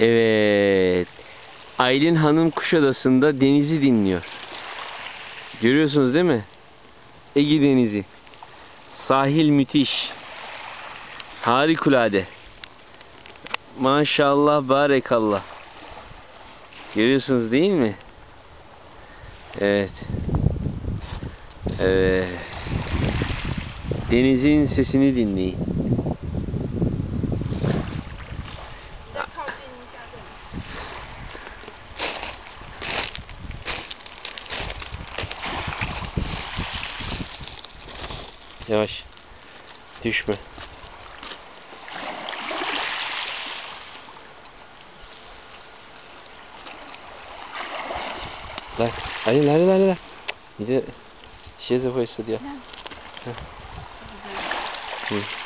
Evet. Aylin Hanım Kuşadası'nda denizi dinliyor. Görüyorsunuz değil mi? Ege Denizi. Sahil müthiş. Harikulade. Maşallah barekallah. Görüyorsunuz değil mi? Evet. Evet. Denizin sesini dinleyin. Yavaş. Düşme. 来，来来来来来，你的鞋子会湿掉。嗯。